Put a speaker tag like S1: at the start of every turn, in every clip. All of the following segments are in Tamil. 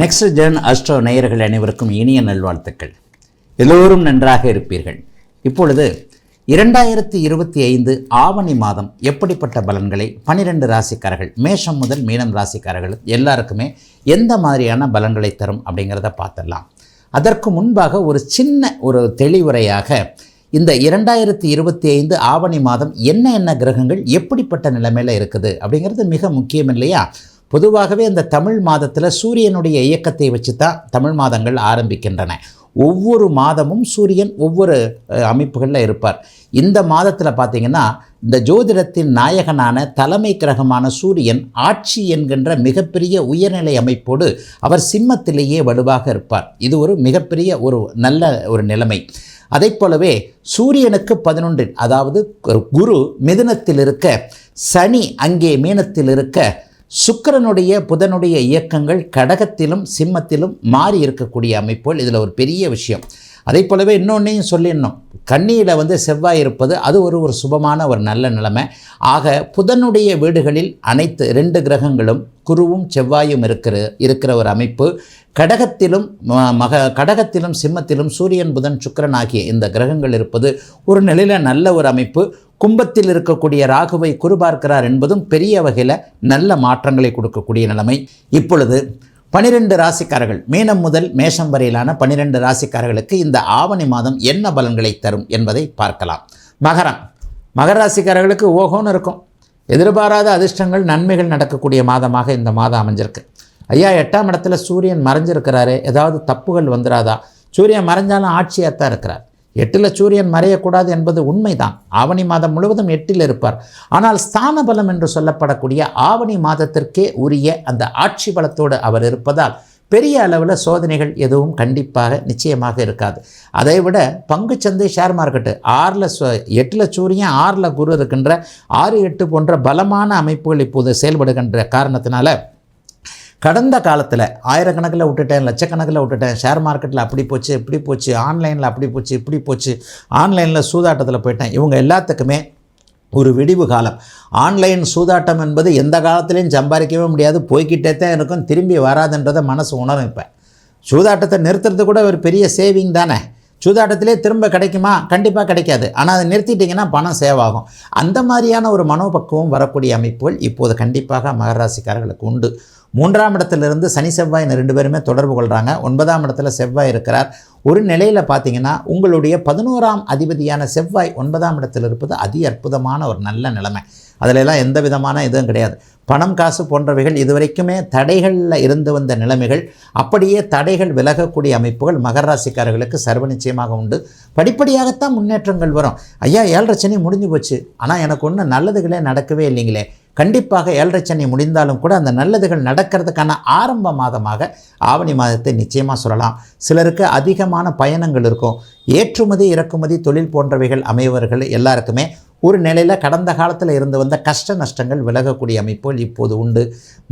S1: நெக்ஸ்ட் ஜென் அஸ்ட்ரோ நேயர்கள் அனைவருக்கும் இனிய நல்வாழ்த்துக்கள். எல்லோரும் நன்றாக இருப்பீர்கள். இப்பொழுது இரண்டாயிரத்தி இருபத்தி ஐந்து ஆவணி மாதம் எப்படிப்பட்ட பலன்களை பனிரெண்டு ராசிக்காரர்கள் மேஷம் முதல் மீனம் ராசிக்காரர்கள் எல்லாருக்குமே எந்த மாதிரியான பலன்களை தரும் அப்படிங்கிறத பார்த்துடலாம். அதற்கு முன்பாக ஒரு சின்ன ஒரு தெளிவுரையாக இந்த இரண்டாயிரத்தி இருபத்தி ஐந்து ஆவணி மாதம் என்ன என்ன கிரகங்கள் எப்படிப்பட்ட நிலைமையில் இருக்குது அப்படிங்கிறது மிக முக்கியம் இல்லையா? பொதுவாகவே அந்த தமிழ் மாதத்தில் சூரியனுடைய இயக்கத்தை வச்சு தான் தமிழ் மாதங்கள் ஆரம்பிக்கின்றன. ஒவ்வொரு மாதமும் சூரியன் ஒவ்வொரு அமைப்புகளில் இருப்பார். இந்த மாதத்தில் பார்த்திங்கன்னா இந்த ஜோதிடத்தின் நாயகனான தலைமை கிரகமான சூரியன் ஆட்சி என்கின்ற மிகப்பெரிய உயர்நிலை அமைப்போடு அவர் சிம்மத்திலேயே வலுவாக இருப்பார். இது ஒரு மிகப்பெரிய ஒரு நல்ல ஒரு நிலைமை. அதைப் போலவே சூரியனுக்கு பதினொன்றில் அதாவது குரு மிதுனத்தில் இருக்க சனி அங்கே மீனத்தில் இருக்க சுக்கரனுடைய புதனுடைய இயக்கங்கள் கடகத்திலும் சிம்மத்திலும் மாறி இருக்கக்கூடிய அமைப்புகள் இதில் ஒரு பெரிய விஷயம். அதே போலவே இன்னொன்றையும் சொல்லிடணும். கண்ணியில் வந்து செவ்வாய் இருப்பது அது ஒரு ஒரு சுபமான ஒரு நல்ல நிலைமை. ஆக புதனுடைய வீடுகளில் அனைத்து ரெண்டு கிரகங்களும் குருவும் செவ்வாயும் இருக்கிற இருக்கிற ஒரு அமைப்பு. கடகத்திலும் மக கடகத்திலும் சிம்மத்திலும் சூரியன் புதன் சுக்கரன் ஆகிய இந்த கிரகங்கள் இருப்பது ஒரு நிலையில் நல்ல ஒரு அமைப்பு. கும்பத்தில் இருக்கக்கூடிய ராகுவை குறிபார்க்கிறார் என்பதும் பெரிய வகையில் நல்ல மாற்றங்களை கொடுக்கக்கூடிய நிலைமை. இப்பொழுது பனிரெண்டு ராசிக்காரர்கள் மீனம் முதல் மேஷம் வரையிலான பனிரெண்டு ராசிக்காரர்களுக்கு இந்த ஆவணி மாதம் என்ன பலன்களை தரும் என்பதை பார்க்கலாம். மகரம். மகர ராசிக்காரர்களுக்கு ஓகோன்னு இருக்கும். எதிர்பாராத அதிர்ஷ்டங்கள் நன்மைகள் நடக்கக்கூடிய மாதமாக இந்த மாதம் அமைஞ்சிருக்கு. ஐயா எட்டாம் இடத்துல சூரியன் மறைஞ்சிருக்கிறாரு. ஏதாவது தப்புகள் வந்துடாதா சூரியன் மறைஞ்சாலும் ஆட்சியாக தான் இருக்கிறார். எட்டில் சூரியன் மறையக்கூடாது என்பது உண்மைதான். ஆவணி மாதம் முழுவதும் எட்டில் இருப்பார். ஆனால் ஸ்தான பலம் என்று சொல்லப்படக்கூடிய ஆவணி மாதத்திற்கே உரிய அந்த ஆட்சி பலத்தோடு அவர் இருப்பதால் பெரிய அளவில் சோதனைகள் எதுவும் கண்டிப்பாக நிச்சயமாக இருக்காது. அதை விட பங்குச்சந்தை ஷேர் மார்க்கெட்டு ஆறில் எட்டில் சூரியன் ஆறில் குரு இருக்கின்ற ஆறு எட்டு போன்ற பலமான அமைப்புகள் இப்போது செயல்படுகின்ற காரணத்தினால கடந்த காலத்தில் ஆயிரக்கணக்கில் விட்டுட்டேன் லட்சக்கணக்கில் விட்டுட்டேன் ஷேர் மார்க்கெட்டில் அப்படி போச்சு இப்படி போச்சு ஆன்லைனில் அப்படி போச்சு இப்படி போச்சு ஆன்லைனில் சூதாட்டத்தில் போயிட்டேன். இவங்க எல்லாத்துக்குமே ஒரு விடிவு காலம். ஆன்லைன் சூதாட்டம் என்பது எந்த காலத்துலேயும் சம்பாதிக்கவே முடியாது. போய்கிட்டே தான் இருக்கும் திரும்பி வராதுன்றதை மனசு உணரும் இப்போ. சூதாட்டத்தை நிறுத்துறது கூட ஒரு பெரிய சேவிங் தானே. சூதாட்டத்திலே திரும்ப கிடைக்குமா? கண்டிப்பாக கிடைக்காது. ஆனால் அதை நிறுத்திட்டிங்கன்னா பணம் சேவ் ஆகும். அந்த மாதிரியான ஒரு மனோபக்குவம் வரக்கூடிய அமைப்புகள் இப்போது கண்டிப்பாக மகராசிக்காரர்களுக்கு உண்டு. மூன்றாம் இடத்திலிருந்து சனி செவ்வாய் இந்த ரெண்டு பேருமே தொடர்பு கொள்கிறாங்க ஒன்பதாம் இடத்துல செவ்வாய் இருக்கிறார். ஒரு நிலையில் பார்த்தீங்கன்னா உங்களுடைய பதினோராம் அதிபதியான செவ்வாய் ஒன்பதாம் இடத்தில் இருப்பது அதி அற்புதமான ஒரு நல்ல நிலைமை. அதிலெல்லாம் எந்த விதமான இதுவும் கிடையாது. பணம் காசு போன்றவைகள் இதுவரைக்குமே தடைகளில் இருந்து வந்த நிலைமைகள். அப்படியே தடைகள் விலகக்கூடிய அமைப்புகள் மகர ராசிக்காரர்களுக்கு சர்வ நிச்சயமாக உண்டு. படிப்படியாகத்தான் முன்னேற்றங்கள் வரும். ஐயா ஏழரை சனி முடிஞ்சு போச்சு. ஆனால் எனக்கு ஒன்றும் நல்லதுகளே நடக்கவே இல்லைங்களே. கண்டிப்பாக ஏழரை சனி முடிந்தாலும் கூட அந்த நல்லதுகள் நடக்கிறதுக்கான ஆரம்ப மாதமாக ஆவணி மாதத்தை நிச்சயமாக சொல்லலாம். சிலருக்கு அதிகமான பயணங்கள் இருக்கும். ஏற்றுமதி இறக்குமதி தொழில் போன்றவைகள் அமைவர்கள் எல்லாருக்குமே ஒரு நிலையில் கடந்த காலத்தில் இருந்து வந்த கஷ்ட நஷ்டங்கள் விலகக்கூடிய அமைப்புகள் இப்போது உண்டு.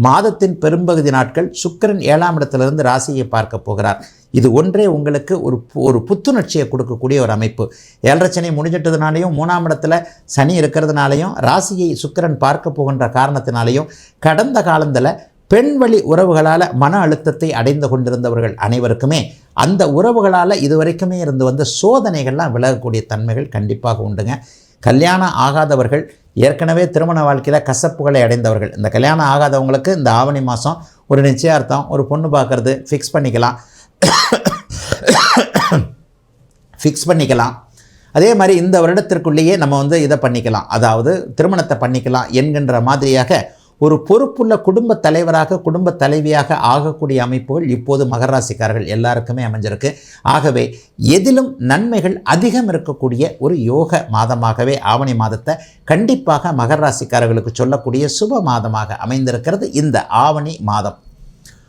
S1: மாதத்தின் பெரும்பகுதி நாட்கள் சுக்கிரன் ஏழாம் இடத்திலிருந்து ராசியை பார்க்க போகிறார். இது ஒன்றே உங்களுக்கு ஒரு பு- ஒரு புத்துணர்ச்சியை கொடுக்கக்கூடிய ஒரு அமைப்பு. ஏழரை சனி முடிஞ்சிட்டதுனாலையும் மூணாம் இடத்துல சனி இருக்கிறதுனாலையும் ராசியை சுக்கிரன் பார்க்க போகின்ற காரணத்தினாலையும் கடந்த காலத்தில் பெண் வழி உறவுகளால் மன அழுத்தத்தை அடைந்து கொண்டிருந்தவர்கள் அனைவருக்குமே அந்த உறவுகளால் இதுவரைக்குமே இருந்து வந்த சோதனைகள்லாம் விலகக்கூடிய தன்மைகள் கண்டிப்பாக உண்டுங்க. கல்யாணம் ஆகாதவர்கள் ஏற்கனவே திருமண வாழ்க்கையில் கசப்புகளை அடைந்தவர்கள். இந்த கல்யாணம் ஆகாதவங்களுக்கு இந்த ஆவணி மாதம் ஒரு நிச்சயார்த்தம் ஒரு பொண்ணு பார்க்கறது ஃபிக்ஸ் பண்ணிக்கலாம். ஃபிக்ஸ் பண்ணிக்கலாம். அதே மாதிரி இந்த வருடத்திற்குள்ளேயே நம்ம வந்து இதை பண்ணிக்கலாம். அதாவது திருமணத்தை பண்ணிக்கலாம் என்கின்ற மாதிரியாக ஒரு பொறுப்புள்ள குடும்ப தலைவராக குடும்ப தலைவியாக ஆகக்கூடிய அமைப்புகள் இப்போது மகராசிக்காரர்கள் எல்லாருக்குமே அமைஞ்சிருக்கு. ஆகவே எதிலும் நன்மைகள் அதிகம் இருக்கக்கூடிய ஒரு யோக மாதமாகவே ஆவணி மாதத்தை கண்டிப்பாக மகராசிக்காரர்களுக்கு சொல்லக்கூடிய சுப மாதமாக அமைந்திருக்கிறது இந்த ஆவணி மாதம்.